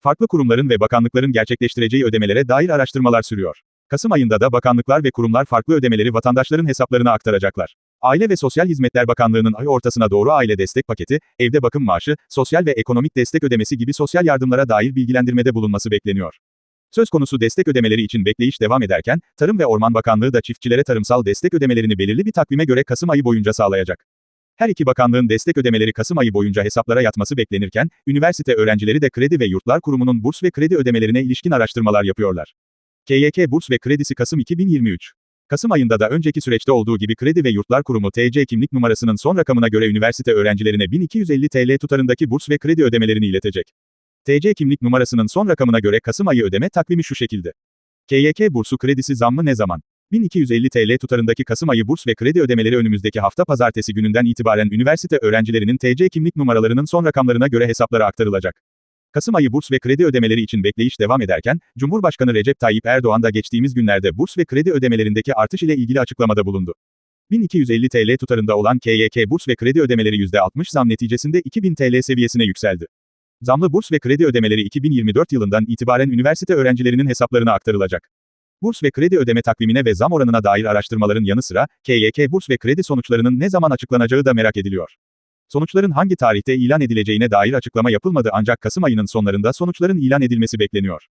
Farklı kurumların ve bakanlıkların gerçekleştireceği ödemelere dair araştırmalar sürüyor. Kasım ayında da bakanlıklar ve kurumlar farklı ödemeleri vatandaşların hesaplarına aktaracaklar. Aile ve Sosyal Hizmetler Bakanlığı'nın ay ortasına doğru aile destek paketi, evde bakım maaşı, sosyal ve ekonomik destek ödemesi gibi sosyal yardımlara dair bilgilendirmede bulunması bekleniyor. Söz konusu destek ödemeleri için bekleyiş devam ederken, Tarım ve Orman Bakanlığı da çiftçilere tarımsal destek ödemelerini belirli bir takvime göre Kasım ayı boyunca sağlayacak. Her iki bakanlığın destek ödemeleri Kasım ayı boyunca hesaplara yatması beklenirken, üniversite öğrencileri de Kredi ve Yurtlar Kurumu'nun burs ve kredi ödemelerine ilişkin araştırmalar yapıyorlar. KYK Burs ve Kredisi Kasım 2023 Kasım ayında da önceki süreçte olduğu gibi Kredi ve Yurtlar Kurumu TC kimlik numarasının son rakamına göre üniversite öğrencilerine 1250 TL tutarındaki burs ve kredi ödemelerini iletecek. TC kimlik numarasının son rakamına göre Kasım ayı ödeme takvimi şu şekilde. KYK bursu kredisi zammı ne zaman? 1250 TL tutarındaki Kasım ayı burs ve kredi ödemeleri önümüzdeki hafta pazartesi gününden itibaren üniversite öğrencilerinin TC kimlik numaralarının son rakamlarına göre hesaplara aktarılacak. Kasım ayı burs ve kredi ödemeleri için bekleyiş devam ederken, Cumhurbaşkanı Recep Tayyip Erdoğan da geçtiğimiz günlerde burs ve kredi ödemelerindeki artış ile ilgili açıklamada bulundu. 1250 TL tutarında olan KYK burs ve kredi ödemeleri %60 zam neticesinde 2000 TL seviyesine yükseldi. Zamlı burs ve kredi ödemeleri 2024 yılından itibaren üniversite öğrencilerinin hesaplarına aktarılacak. Burs ve kredi ödeme takvimine ve zam oranına dair araştırmaların yanı sıra, KYK burs ve kredi sonuçlarının ne zaman açıklanacağı da merak ediliyor. Sonuçların hangi tarihte ilan edileceğine dair açıklama yapılmadı ancak Kasım ayının sonlarında sonuçların ilan edilmesi bekleniyor.